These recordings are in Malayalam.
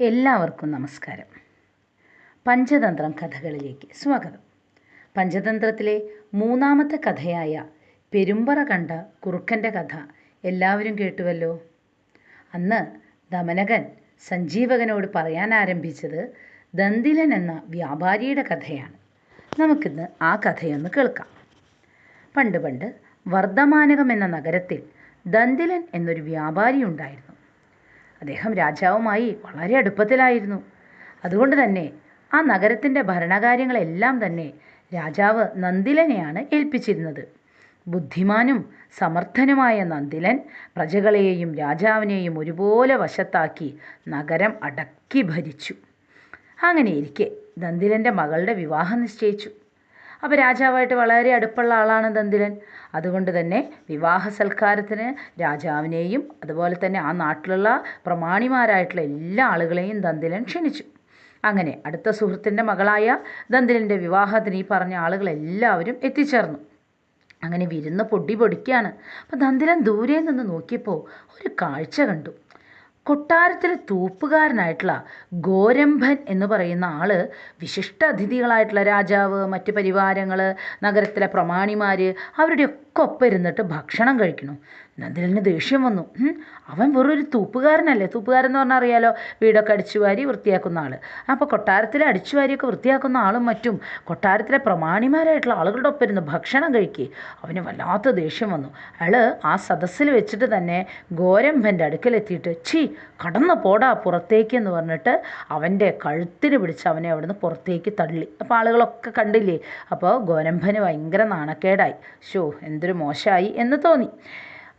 എല്ലാവർക്കും നമസ്കാരം. പഞ്ചതന്ത്രം കഥകളിലേക്ക് സ്വാഗതം. പഞ്ചതന്ത്രത്തിലെ മൂന്നാമത്തെ കഥയായ പെരുമ്പറ കണ്ട കുറുക്കന്റെ കഥ എല്ലാവരും കേട്ടുവല്ലോ? അന്ന് ദമനകൻ സഞ്ജീവകനോട് പറയാൻ ആരംഭിച്ചത് ദന്തിലൻ എന്ന വ്യാപാരിയുടെ കഥയാണ്. നമുക്കിന്ന് ആ കഥയൊന്ന് കേൾക്കാം. പണ്ട് പണ്ട് വർദ്ധമാനകം എന്ന നഗരത്തിൽ ദന്തിലൻ എന്നൊരു വ്യാപാരി ഉണ്ടായിരുന്നു. അദ്ദേഹം രാജാവുമായി വളരെ അടുപ്പത്തിലായിരുന്നു. അതുകൊണ്ട് തന്നെ ആ നഗരത്തിന്റെ ഭരണകാര്യങ്ങളെല്ലാം തന്നെ രാജാവ് നന്ദിലനെയാണ് ഏൽപ്പിച്ചിരുന്നത്. ബുദ്ധിമാനും സമർത്ഥനുമായ നന്ദിലൻ പ്രജകളെയും രാജാവിനെയും ഒരുപോലെ വശത്താക്കി നഗരം അടക്കി ഭരിച്ചു. അങ്ങനെ ഇരിക്കെ നന്ദിലന്റെ മകളുടെ വിവാഹം നിശ്ചയിച്ചു. അപ്പോൾ രാജാവായിട്ട് വളരെ അടുപ്പുള്ള ആളാണ് ദന്തിലൻ. അതുകൊണ്ട് തന്നെ വിവാഹ സൽക്കാരത്തിന് രാജാവിനെയും അതുപോലെ തന്നെ ആ നാട്ടിലുള്ള പ്രമാണിമാരായിട്ടുള്ള എല്ലാ ആളുകളെയും ദന്തിലൻ ക്ഷണിച്ചു. അങ്ങനെ അടുത്ത സുഹൃത്തിന്റെ മകളായ ദന്തിലിന്റെ വിവാഹത്തിന് ഈ പറഞ്ഞ ആളുകളെല്ലാവരും എത്തിച്ചേർന്നു. അങ്ങനെ വിരുന്ന് പൊടി പൊടിക്കുകയാണ് അപ്പം ദന്തിലൻ ദൂരെ നിന്ന് നോക്കിയപ്പോൾ ഒരു കാഴ്ച കണ്ടു. കൊട്ടാരത്തിലെ തൂപ്പുകാരനായിട്ടുള്ള ഗോരംഭൻ എന്ന് പറയുന്ന ആൾ വിശിഷ്ട അതിഥികളായിട്ടുള്ള രാജാവ് മറ്റ് പരിവാരങ്ങൾ നഗരത്തിലെ പ്രമാണിമാർ അവരുടെയൊക്കെ ഒപ്പം ഇരുന്നിട്ട് ഭക്ഷണം കഴിക്കണം. നന്ദിലിന് ദേഷ്യം വന്നു. അവൻ വെറും ഒരു തൂപ്പുകാരനല്ലേ? തൂപ്പുകാരൻ എന്ന് പറഞ്ഞാൽ അറിയാലോ വീടൊക്കെ അടിച്ചു വാരി വൃത്തിയാക്കുന്ന ആൾ അപ്പോൾ കൊട്ടാരത്തിലെ അടിച്ചു വാരിയൊക്കെ വൃത്തിയാക്കുന്ന ആളും മറ്റും കൊട്ടാരത്തിലെ പ്രമാണിമാരായിട്ടുള്ള ആളുകളുടെ ഒപ്പം ഇരുന്ന് ഭക്ഷണം കഴിക്കുക അവന് വല്ലാത്ത ദേഷ്യം വന്നു. അയാൾ ആ സദസ്സിൽ വെച്ചിട്ട് തന്നെ ഗോരംഭന്റെ അടുക്കലെത്തിയിട്ട് ഛീ കടന്നു പോടാ പുറത്തേക്ക് എന്ന് പറഞ്ഞിട്ട് അവന്റെ കഴുത്തിന് പിടിച്ച് അവനെ അവിടുന്ന് പുറത്തേക്ക് തള്ളി. അപ്പോൾ ആളുകളൊക്കെ കണ്ടില്ലേ? അപ്പോൾ ഗോരംഭന് ഭയങ്കര നാണക്കേടായി. ഷോ എന്തൊരു മോശമായി എന്ന് തോന്നി.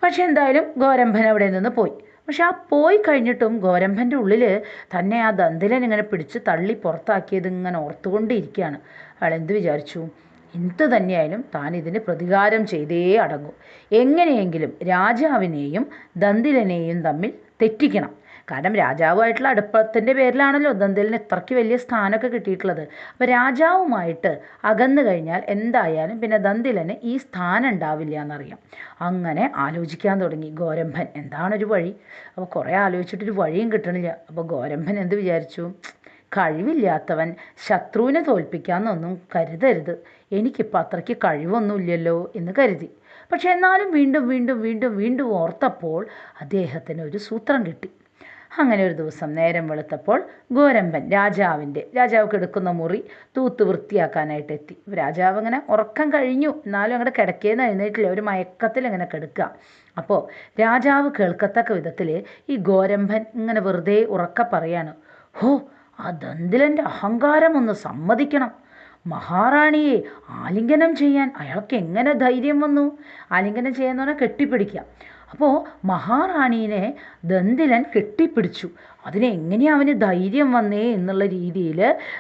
പക്ഷെ എന്തായാലും ഗോരംഭൻ അവിടെ നിന്ന് പോയി. പക്ഷെ ആ പോയി കഴിഞ്ഞിട്ടും ഗോരംഭന്റെ ഉള്ളിൽ തന്നെ ആ ദന്തിലൻ ഇങ്ങനെ പിടിച്ച് തള്ളി പുറത്താക്കിയത് ഇങ്ങനെ ഓർത്തുകൊണ്ടിരിക്കുകയാണ്. അയാൾ എന്ത് വിചാരിച്ചു? എന്ത് തന്നെയായാലും താൻ ഇതിന് പ്രതികാരം ചെയ്തേ അടങ്ങൂ. എങ്ങനെയെങ്കിലും രാജാവിനെയും ദന്തിലനെയും തമ്മിൽ തെറ്റിക്കണം. കാരണം രാജാവുമായിട്ടുള്ള അടുപ്പത്തിന്റെ പേരിലാണല്ലോ ദന്തലിന് ഇത്രയ്ക്ക് വലിയ സ്ഥാനമൊക്കെ കിട്ടിയിട്ടുള്ളത്. അപ്പോൾ രാജാവുമായിട്ട് അകന്നു കഴിഞ്ഞാൽ എന്തായാലും പിന്നെ ദന്തിലന് ഈ സ്ഥാനം ഉണ്ടാവില്ല എന്നറിയാം. അങ്ങനെ ആലോചിക്കാൻ തുടങ്ങി. ഗോരംഭൻ എന്താണൊരു വഴി? അപ്പോൾ കുറേ ആലോചിച്ചിട്ടൊരു വഴിയും കിട്ടണില്ല. അപ്പോൾ ഗോരംഭൻ എന്ത് വിചാരിച്ചു? കഴിവില്ലാത്തവൻ ശത്രുവിനെ തോൽപ്പിക്കാമെന്നൊന്നും കരുതരുത്. എനിക്കിപ്പോൾ അത്രയ്ക്ക് കഴിവൊന്നുമില്ലല്ലോ എന്ന് കരുതി. പക്ഷെ എന്നാലും വീണ്ടും വീണ്ടും വീണ്ടും വീണ്ടും ഓർത്തപ്പോൾ അദ്ദേഹത്തിന് ഒരു സൂത്രം കിട്ടി. അങ്ങനെ ഒരു ദിവസം നേരം വെളുത്തപ്പോൾ ഗോരമ്പൻ രാജാവിന്റെ രാജാവ് കിടക്കുന്ന മുറി തൂത്ത് വൃത്തിയാക്കാനായിട്ട് എത്തി. രാജാവ് അങ്ങനെ ഉറക്കം കഴിഞ്ഞു. എന്നാലും അങ്ങോട്ട് കിടക്കേന്ന് എഴുന്നേറ്റില്ല. ഒരു മയക്കത്തിൽ അങ്ങനെ കിടക്കുക. അപ്പോൾ രാജാവ് കേൾക്കത്തക്ക വിധത്തിൽ ഈ ഗോരമ്പൻ ഇങ്ങനെ വെറുതെ ഉറക്ക പറയാണ് ഹോ ആ അഹങ്കാരം ഒന്ന് സമ്മതിക്കണം? മഹാറാണിയെ ആലിംഗനം ചെയ്യാൻ അയാൾക്ക് എങ്ങനെ ധൈര്യം വന്നു? ആലിംഗനം ചെയ്യാന്ന് പറഞ്ഞാൽ കെട്ടിപ്പിടിക്കുക. അപ്പോൾ മഹാറാണീനെ ദന്തിലൻ കെട്ടിപ്പിടിച്ചു. അതിന് എങ്ങനെയാണ് അവന് ധൈര്യം വന്നേ എന്നുള്ള രീതിയിൽ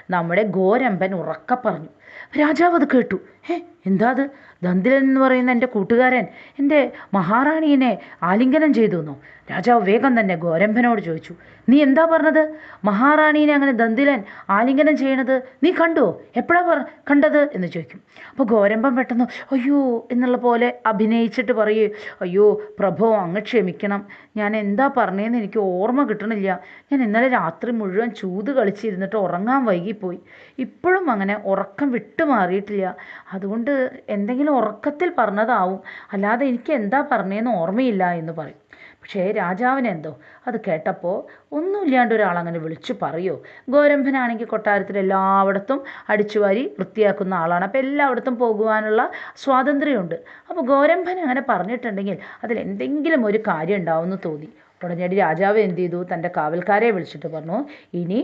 നമ്മുടെ ഗോരമ്പൻ ഉറക്ക പറഞ്ഞു. രാജാവ് അത് കേട്ടു. ഏ എന്താ അത്? ദന്തിലൻ എന്ന് പറയുന്ന എന്റെ കൂട്ടുകാരൻ എന്റെ മഹാറാണീനെ ആലിംഗനം ചെയ്തു എന്നോ രാജാവ് വേഗം തന്നെ ഗോരംഭനോട് ചോദിച്ചു നീ എന്താ പറഞ്ഞത്? മഹാറാണീനെ അങ്ങനെ ദന്തിലൻ ആലിംഗനം ചെയ്യണത് നീ കണ്ടുവോ? എപ്പോഴാ പറ കണ്ടത്? എന്ന് ചോദിക്കും. അപ്പോൾ ഗോരമ്പൻ പെട്ടെന്ന് അയ്യോ എന്നുള്ള പോലെ അഭിനയിച്ചിട്ട് പറയേ അയ്യോ പ്രഭോ അങ്ങ് ക്ഷമിക്കണം. ഞാൻ എന്താ പറഞ്ഞതെന്ന് എനിക്ക് ഓർമ്മ കിട്ടണില്ല. ഞാൻ ഇന്നലെ രാത്രി മുഴുവൻ ചൂത് കളിച്ചിരുന്നിട്ട് ഉറങ്ങാൻ വൈകിപ്പോയി. ഇപ്പോഴും അങ്ങനെ ഉറക്കം വിട്ടുമാറിയിട്ടില്ല. അതുകൊണ്ട് എന്തെങ്കിലും ഉറക്കത്തിൽ പറഞ്ഞതാവും. അല്ലാതെ എനിക്ക് എന്താ പറഞ്ഞതെന്ന് ഓർമ്മയില്ല എന്ന് പറയും. പക്ഷേ രാജാവിനെന്തോ? അത് കേട്ടപ്പോൾ ഒന്നുമില്ലാണ്ട് ഒരാളങ്ങനെ വിളിച്ചു പറയോ? ഗോരംഭനാണെങ്കിൽ കൊട്ടാരത്തിൽ എല്ലായിടത്തും അടിച്ചുവാരി വൃത്തിയാക്കുന്ന ആളാണ്. അപ്പോൾ എല്ലായിടത്തും പോകുവാനുള്ള സ്വാതന്ത്ര്യമുണ്ട്. അപ്പോൾ ഗോരംഭൻ അങ്ങനെ പറഞ്ഞിട്ടുണ്ടെങ്കിൽ അതിൽ എന്തെങ്കിലും ഒരു കാര്യം ഉണ്ടാവുമെന്ന് തോന്നി. ഉടനടി രാജാവ് എന്ത് ചെയ്തു? തന്റെ കാവൽക്കാരെ വിളിച്ചിട്ട് പറഞ്ഞു ഇനി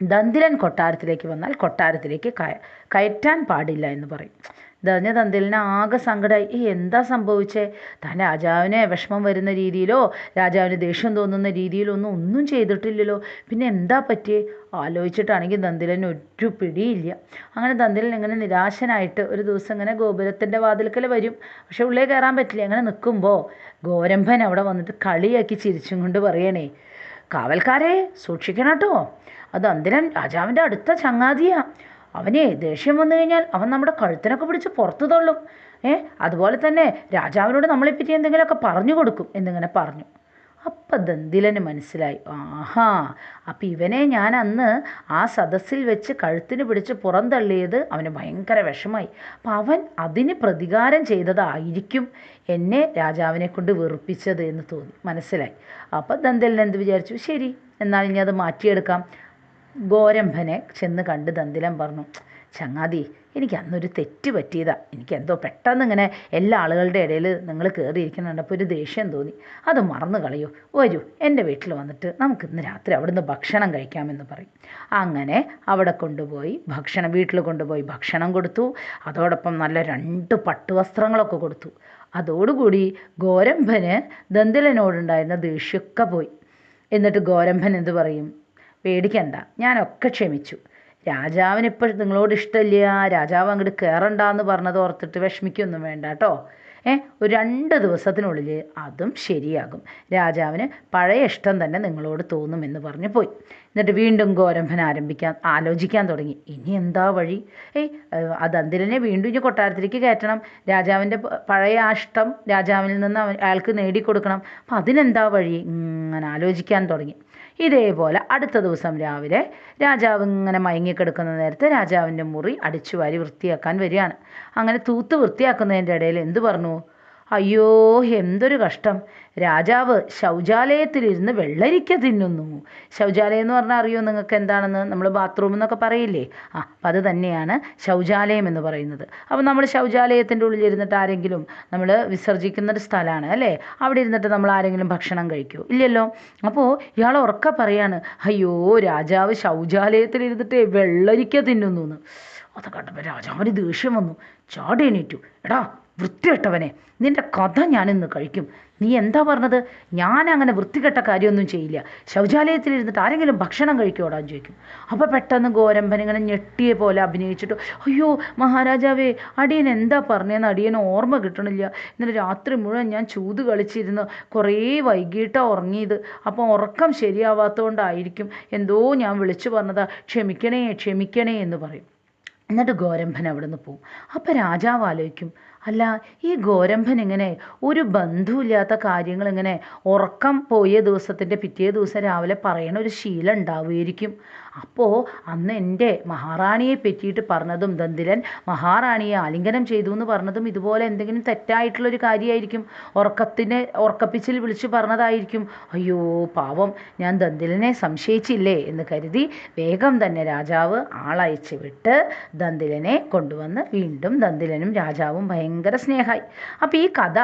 ദന്തിലൻ കൊട്ടാരത്തിലേക്ക് വന്നാൽ കൊട്ടാരത്തിലേക്ക് കയ കയറ്റാൻ പാടില്ല എന്ന് പറയും. ഇതറിഞ്ഞ ദന്തിലിന് ആകെ സങ്കടമായി ഈ എന്താ സംഭവിച്ചേ? താൻ രാജാവിനെ വിഷമം വരുന്ന രീതിയിലോ രാജാവിന് ദേഷ്യം തോന്നുന്ന രീതിയിലോ ഒന്നും ഒന്നും ചെയ്തിട്ടില്ലല്ലോ. പിന്നെ എന്താ പറ്റിയേ? ആലോചിച്ചിട്ടാണെങ്കിൽ ദന്തിലൻ ഒരു പിടിയില്ല. അങ്ങനെ ദന്തിലൻ ഇങ്ങനെ നിരാശനായിട്ട് ഒരു ദിവസം ഇങ്ങനെ ഗോപുരത്തിന്റെ വാതിൽക്കൽ വരും. പക്ഷെ ഉള്ളിൽ കയറാൻ പറ്റില്ല. അങ്ങനെ നിൽക്കുമ്പോൾ ഗോരമ്പൻ അവിടെ വന്നിട്ട് കളിയാക്കി ചിരിച്ചും കൊണ്ട് പറയണേ കാവൽക്കാരെ സൂക്ഷിക്കണം കേട്ടോ. അത് അന്തിരൻ രാജാവിന്റെ അടുത്ത ചങ്ങാതിയാ. അവനെ ദേഷ്യം വന്നു കഴിഞ്ഞാൽ അവൻ നമ്മുടെ കഴുത്തിനൊക്കെ പിടിച്ച് പുറത്തു തള്ളും. ഏ അതുപോലെ തന്നെ രാജാവിനോട് നമ്മളെപ്പറ്റി എന്തെങ്കിലുമൊക്കെ പറഞ്ഞു കൊടുക്കും എന്നിങ്ങനെ പറഞ്ഞു. അപ്പം ദന്തിലന് മനസ്സിലായി. ആഹാ അപ്പം ഇവനെ ഞാൻ അന്ന് ആ സദസ്സിൽ വെച്ച് കഴുത്തിന് പിടിച്ച് പുറന്തള്ളിയത് അവന് ഭയങ്കര വിഷമായി. അപ്പം അവൻ അതിന് പ്രതികാരം ചെയ്തതായിരിക്കും എന്നെ രാജാവിനെ കൊണ്ട് വെറുപ്പിച്ചത് എന്ന് തോന്നി. മനസ്സിലായി. അപ്പം ദന്തലൻ വിചാരിച്ചു? ശരി എന്നാൽ ഇനി അത് മാറ്റിയെടുക്കാം. ഗോരംഭനെ ചെന്ന് കണ്ട് ദന്തിലം പറഞ്ഞു ചങ്ങാതി എനിക്ക് അന്നൊരു തെറ്റ് പറ്റിയതാ. എനിക്ക് എന്തോ പെട്ടെന്ന് ഇങ്ങനെ എല്ലാ ആളുകളുടെ ഇടയിൽ നിങ്ങൾ കയറിയിരിക്കുന്ന കണ്ടപ്പോൾ ഒരു ദേഷ്യം തോന്നി. അത് മറന്നു കളയോ. വരൂ എന്റെ വീട്ടിൽ വന്നിട്ട് നമുക്ക് ഇന്ന് രാത്രി അവിടുന്ന് ഭക്ഷണം കഴിക്കാമെന്ന് പറയും. അങ്ങനെ അവിടെ കൊണ്ടുപോയി ഭക്ഷണം വീട്ടിൽ കൊണ്ടുപോയി ഭക്ഷണം കൊടുത്തു. അതോടൊപ്പം നല്ല രണ്ട് പട്ടുവസ്ത്രങ്ങളൊക്കെ കൊടുത്തു. അതോടുകൂടി ഗോരംഭന് ദന്തിലനോടുണ്ടായിരുന്ന ദേഷ്യമൊക്കെ പോയി. എന്നിട്ട് ഗോരംഭൻ എന്ത് പറയും? പേടിക്കണ്ട. ഞാനൊക്കെ ക്ഷമിച്ചു. രാജാവിന് രാജാവിനിപ്പോൾ നിങ്ങളോട് ഇഷ്ടമില്ല. രാജാവ് അങ്ങോട്ട് കയറണ്ടെന്ന് പറഞ്ഞത് ഓർത്തിട്ട് വിഷമിക്കൊന്നും വേണ്ട കേട്ടോ ഏ ഒരു രണ്ട് ദിവസത്തിനുള്ളിൽ അതും ശരിയാകും. രാജാവിന് പഴയ ഇഷ്ടം തന്നെ നിങ്ങളോട് തോന്നുമെന്ന് പറഞ്ഞു പോയി. എന്നിട്ട് വീണ്ടും ഗോരംഭൻ ആരംഭിക്കാൻ ആലോചിക്കാൻ തുടങ്ങി. ഇനി എന്താ വഴി? ഏയ് അത് അന്തിരനെ വീണ്ടും ഇനി കൊട്ടാരത്തിലേക്ക് കയറ്റണം. രാജാവിന്റെ പഴയ ആ ഇഷ്ടം രാജാവിൽ നിന്ന് അയാൾക്ക് നേടിക്കൊടുക്കണം. അപ്പം അതിനെന്താ വഴി? ഇങ്ങനെ ആലോചിക്കാൻ തുടങ്ങി. ഇതേപോലെ അടുത്ത ദിവസം രാവിലെ രാജാവ് ഇങ്ങനെ മയങ്ങിക്കിടക്കുന്ന നേരത്തെ രാജാവിന്റെ മുറി അടിച്ചു വാരി വൃത്തിയാക്കാൻ വരികയാണ്. അങ്ങനെ തൂത്ത് വൃത്തിയാക്കുന്നതിന്റെ ഇടയിൽ എന്ത് പറഞ്ഞു? അയ്യോ എന്തൊരു കഷ്ടം. രാജാവ് ശൗചാലയത്തിലിരുന്ന് വെള്ളരിക്ക തിന്നുന്നു. ശൗചാലയം എന്ന് പറഞ്ഞാൽ അറിയോ നിങ്ങൾക്ക് എന്താണെന്ന്? നമ്മൾ ബാത്റൂം എന്നൊക്കെ പറയില്ലേ? ആ അപ്പം അത് തന്നെയാണ് ശൗചാലയം എന്ന് പറയുന്നത്. അപ്പം നമ്മൾ ശൗചാലയത്തിന്റെ ഉള്ളിൽ ഇരുന്നിട്ട് ആരെങ്കിലും നമ്മൾ വിസർജിക്കുന്ന ഒരു സ്ഥലമാണ് അല്ലേ? അവിടെ ഇരുന്നിട്ട് നമ്മൾ ആരെങ്കിലും ഭക്ഷണം കഴിക്കുമോ ഇല്ലല്ലോ? അപ്പോൾ ഇയാൾ ഉറക്കെ പറയാണ് അയ്യോ രാജാവ് ശൗചാലയത്തിലിരുന്നിട്ട് വെള്ളരിക്ക തിന്നുന്നു എന്ന്. അത് കണ്ടപ്പോൾ രാജാവിന് ദേഷ്യം വന്നു. ചാടി എണീറ്റു. എടാ വൃത്തികെട്ടവനെ. നിന്റെ കഥ ഞാനിന്ന് കഴിക്കും. നീ എന്താ പറഞ്ഞത്? ഞാൻ അങ്ങനെ വൃത്തികെട്ട കാര്യമൊന്നും ചെയ്യില്ല. ശൗചാലയത്തിലിരുന്നിട്ട് ആരെങ്കിലും ഭക്ഷണം കഴിക്കോടാന്ന് ചോദിക്കും. അപ്പോൾ പെട്ടെന്ന് ഗോരമ്പൻ ഇങ്ങനെ ഞെട്ടിയ പോലെ അഭിനയിച്ചിട്ട് അയ്യോ മഹാരാജാവേ അടിയൻ എന്താ പറഞ്ഞതെന്ന് അടിയൻ ഓർമ്മ കിട്ടണില്ല. ഇന്നലെ രാത്രി മുഴുവൻ ഞാൻ ചൂത് കളിച്ചിരുന്ന്. കുറേ വൈകിട്ടാണ് ഉറങ്ങിയത്. അപ്പോൾ ഉറക്കം ശരിയാവാത്തതുകൊണ്ടായിരിക്കും എന്തോ ഞാൻ വിളിച്ചു പറഞ്ഞതാ. ക്ഷമിക്കണേ ക്ഷമിക്കണേ എന്ന് പറയും. എന്നിട്ട് ഗോരംഭൻ അവിടെ നിന്ന് പോവും. അപ്പം രാജാവ് ആലോചിക്കും അല്ല ഈ ഗോരംഭൻ ഇങ്ങനെ ഒരു ബന്ധുവില്ലാത്ത കാര്യങ്ങൾ ഇങ്ങനെ ഉറക്കം പോയ ദിവസത്തിന്റെ പിറ്റേ ദിവസം രാവിലെ പറയണ ഒരു ശീലം ഉണ്ടാവുമായിരിക്കും. അപ്പോൾ അന്ന് എന്റെ മഹാറാണിയെ പറ്റിയിട്ട് പറഞ്ഞതും ദന്തിരൻ മഹാറാണിയെ ആലിംഗനം ചെയ്തു എന്ന് പറഞ്ഞതും ഇതുപോലെ എന്തെങ്കിലും തെറ്റായിട്ടുള്ളൊരു കാര്യമായിരിക്കും ഉറക്കത്തിനെ ഉറക്കപ്പിച്ചിൽ വിളിച്ച് പറഞ്ഞതായിരിക്കും. അയ്യോ പാവം ഞാൻ ദന്തിലനെ സംശയിച്ചില്ലേ എന്ന് കരുതി വേഗം തന്നെ രാജാവ് ആളയച്ച് വിട്ട് ദന്തിലനെ കൊണ്ടുവന്ന് വീണ്ടും ദന്തിലനും രാജാവും ഭയങ്കര സ്നേഹമായി അപ്പോൾ ഈ കഥ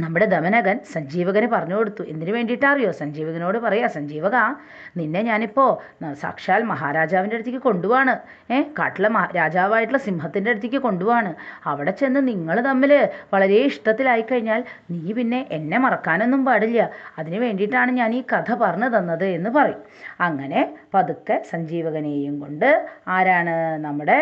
നമ്മുടെ ദമനകൻ സഞ്ജീവകന് പറഞ്ഞു കൊടുത്തു. എന്തിനു വേണ്ടിയിട്ടറിയോ? സഞ്ജീവകനോട് പറയാ സഞ്ജീവക നിന്നെ ഞാനിപ്പോൾ ന- സാക്ഷാൽ മഹാരാജാവിന്റെ അടുത്തേക്ക് കൊണ്ടുപോവാണ് ഏ കാട്ടിലെ രാജാവായിട്ടുള്ള സിംഹത്തിന്റെ അടുത്തേക്ക് കൊണ്ടുപോവാണ് അവിടെ ചെന്ന് നിങ്ങൾ തമ്മിൽ വളരെ ഇഷ്ടത്തിലായി കഴിഞ്ഞാൽ നീ പിന്നെ എന്നെ മറക്കാനൊന്നും പാടില്ല. അതിനു വേണ്ടിയിട്ടാണ് ഞാൻ ഈ കഥ പറഞ്ഞു തന്നത് എന്ന് പറയും. അങ്ങനെ പതുക്കെ സഞ്ജീവകനെയും കൊണ്ട് ആരാണ് നമ്മുടെ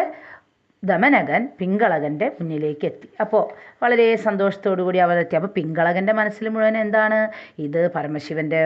ദമനകൻ പിങ്കളകന്റെ മുന്നിലേക്ക് എത്തി അപ്പോൾ വളരെ സന്തോഷത്തോടു കൂടി അവരെത്തി അപ്പോൾ പിങ്കളകന്റെ മനസ്സിൽ മുഴുവൻ എന്താണ്? ഇത് പരമശിവന്റെ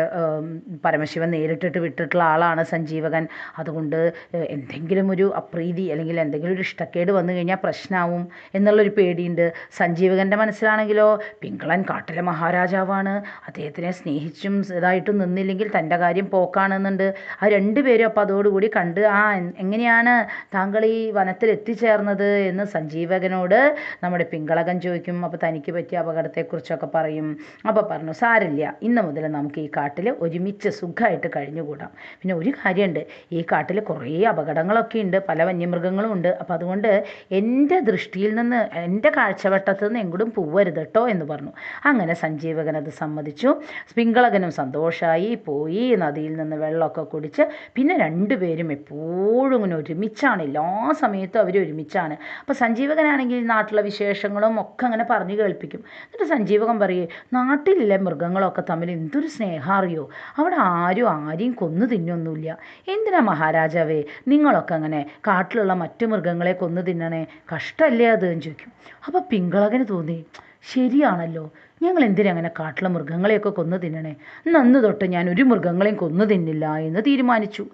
പരമശിവൻ നേരിട്ടിട്ട് വിട്ടിട്ടുള്ള ആളാണ് സഞ്ജീവകൻ. അതുകൊണ്ട് എന്തെങ്കിലും ഒരു അപ്രീതി അല്ലെങ്കിൽ എന്തെങ്കിലും ഒരു ഇഷ്ടക്കേട് വന്നു കഴിഞ്ഞാൽ പ്രശ്നമാവും എന്നുള്ളൊരു പേടിയുണ്ട്. സഞ്ജീവകന്റെ മനസ്സിലാണെങ്കിലോ? പിങ്കളൻ കാട്ടിലെ മഹാരാജാവാണ്. അദ്ദേഹത്തിനെ സ്നേഹിച്ചും ഇതായിട്ടും നിന്നില്ലെങ്കിൽ തന്റെ കാര്യം പോക്കാണെന്നുണ്ട്. ആ രണ്ടുപേരും അപ്പോൾ അതോടുകൂടി കണ്ട് ആ എങ്ങനെയാണ് താങ്കൾ ഈ വനത്തിൽ എത്തിച്ചേർന്നത് എന്ന് സഞ്ജീവകനോട് നമ്മുടെ പിങ്കളകൻ ചോദിക്കും. അപ്പോൾ തനിക്ക് പറ്റിയ അപകടത്തെക്കുറിച്ചൊക്കെ പറയും. അപ്പോൾ പറഞ്ഞു സാരില്ല ഇന്ന് മുതൽ നമുക്ക് ഈ കാട്ടിൽ ഒരുമിച്ച് സുഖമായിട്ട് കഴിഞ്ഞുകൂടാം. പിന്നെ ഒരു കാര്യമുണ്ട് ഈ കാട്ടിൽ കുറേ അപകടങ്ങളൊക്കെ ഉണ്ട് പല വന്യമൃഗങ്ങളും ഉണ്ട്. അപ്പോൾ അതുകൊണ്ട് എന്റെ ദൃഷ്ടിയിൽ നിന്ന് എന്റെ കാഴ്ചവട്ടത്തിൽ നിന്ന് എങ്ങോട്ടും പോവരുത് കേട്ടോ എന്ന് പറഞ്ഞു. അങ്ങനെ സഞ്ജീവകൻ അത് സമ്മതിച്ചു. പിങ്കളകനും സന്തോഷമായി പോയി. നദിയിൽ നിന്ന് വെള്ളമൊക്കെ കുടിച്ച് പിന്നെ രണ്ടുപേരും എപ്പോഴും ഇങ്ങനെ ഒരുമിച്ചാണ്. എല്ലാ സമയത്തും അവർ ഒരുമിച്ചാണ് അപ്പോൾ സഞ്ജീവകനാണെങ്കിൽ നാട്ടിലെ വിശേഷങ്ങളും ഒക്കെ അങ്ങനെ പറഞ്ഞു കേൾപ്പിക്കും. എന്നിട്ട് സഞ്ജീവകൻ പറയേ നാട്ടിലെ മൃഗങ്ങളൊക്കെ തമ്മിൽ എന്തൊരു സ്നേഹം അറിയോ? അവിടെ ആരും ആരെയും കൊന്നു തിന്നൊന്നുമില്ല. എന്തിനാ മഹാരാജാവേ നിങ്ങളൊക്കെ അങ്ങനെ കാട്ടിലുള്ള മറ്റു മൃഗങ്ങളെ കൊന്നു തിന്നണേ? കഷ്ടമല്ലേ അത്? ചോദിക്കും. അപ്പോൾ പിങ്കളകന് തോന്നി ശരിയാണല്ലോ. ഞങ്ങൾ എന്തിനാ അങ്ങനെ കാട്ടിലെ മൃഗങ്ങളെയൊക്കെ കൊന്നു തിന്നണേ? നന്ന് തൊട്ട് ഞാൻ ഒരു മൃഗങ്ങളെയും കൊന്നു തിന്നില്ല എന്ന് തീരുമാനിച്ചു.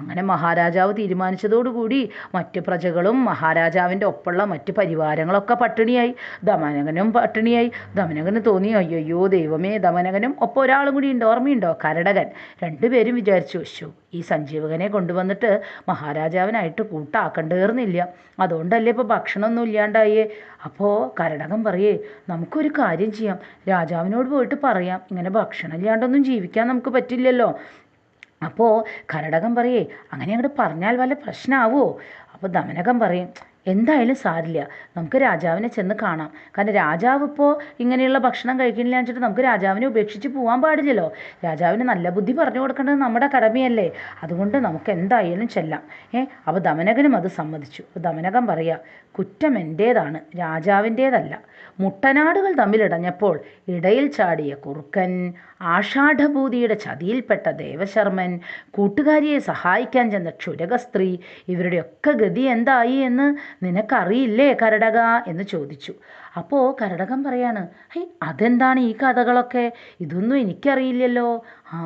അങ്ങനെ മഹാരാജാവ് തീരുമാനിച്ചതോടുകൂടി മറ്റ് പ്രജകളും മഹാരാജാവിന്റെ ഒപ്പമുള്ള മറ്റ് പരിവാരങ്ങളൊക്കെ പട്ടിണിയായി. ദമനകനും പട്ടിണിയായി. ദമനകന് തോന്നി അയ്യോ ദൈവമേ ദമനകനും ഒപ്പം ഒരാളും കൂടി ഉണ്ട് ഓർമ്മയുണ്ടോ? കരടകൻ. രണ്ടുപേരും വിചാരിച്ചു ശോ ഈ സഞ്ജീവകനെ കൊണ്ടുവന്നിട്ട് മഹാരാജാവിനായിട്ട് കൂട്ടാക്കണ്ടേർന്നില്ല അതുകൊണ്ടല്ലേ ഇപ്പോൾ ഭക്ഷണമൊന്നും ഇല്ലാണ്ടായേ? അപ്പോൾ കരടകം പറയേ നമുക്കൊരു കാര്യം ചെയ്യാം. രാജാവിനോട് പോയിട്ട് പറയാം. ഇങ്ങനെ ഭക്ഷണം ഇല്ലാണ്ടൊന്നും ജീവിക്കാൻ നമുക്ക് പറ്റില്ലല്ലോ. അപ്പോൾ കരടകൻ പറയേ അങ്ങനെ അങ്ങോട്ട് പറഞ്ഞാൽ വല്ല പ്രശ്നമാവോ അപ്പോൾ ദമനകൻ പറയും എന്തായാലും സാരില്ല. നമുക്ക് രാജാവിനെ ചെന്ന് കാണാം. കാരണം രാജാവ് ഇപ്പോൾ ഇങ്ങനെയുള്ള ഭക്ഷണം കഴിക്കുന്നില്ല വെച്ചിട്ട് നമുക്ക് രാജാവിനെ ഉപേക്ഷിച്ച് പോകാൻ പാടില്ലല്ലോ. രാജാവിന് നല്ല ബുദ്ധി പറഞ്ഞു കൊടുക്കേണ്ടത് നമ്മുടെ കടമയല്ലേ? അതുകൊണ്ട് നമുക്ക് എന്തായാലും ചെല്ലാം. ഏ അപ്പോൾ ദമനകനും അത് സമ്മതിച്ചു. അപ്പോൾ ദമനകൻ പറയുക കുറ്റം എന്റേതാണ് രാജാവിന്റേതല്ല മുട്ടനാടുകൾ തമ്മിലിടഞ്ഞപ്പോൾ ഇടയിൽ ചാടിയ കുറുക്കൻ ആഷാഢഭൂതിയുടെ ചതിയിൽപ്പെട്ട ദേവശർമ്മൻ കൂട്ടുകാരിയെ സഹായിക്കാൻ ചെന്ന ക്ഷുരക സ്ത്രീ ഇവരുടെയൊക്കെ ഗതി എന്തായി എന്ന് നിനക്കറിയില്ലേ കരടക എന്ന് ചോദിച്ചു. അപ്പോൾ കരടകം പറയാണ് ഹൈ അതെന്താണ് ഈ കഥകളൊക്കെ? ഇതൊന്നും എനിക്കറിയില്ലല്ലോ. ആ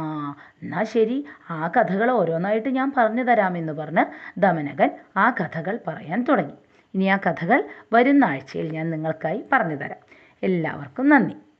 എന്നാൽ ശരി ആ കഥകൾ ഓരോന്നായിട്ട് ഞാൻ പറഞ്ഞു തരാമെന്ന് പറഞ്ഞ് ദമനകൻ ആ കഥകൾ പറയാൻ തുടങ്ങി. ഇനി ആ കഥകൾ വരുന്ന ആഴ്ചയിൽ ഞാൻ നിങ്ങൾക്കായി പറഞ്ഞു തരാം. എല്ലാവർക്കും നന്ദി.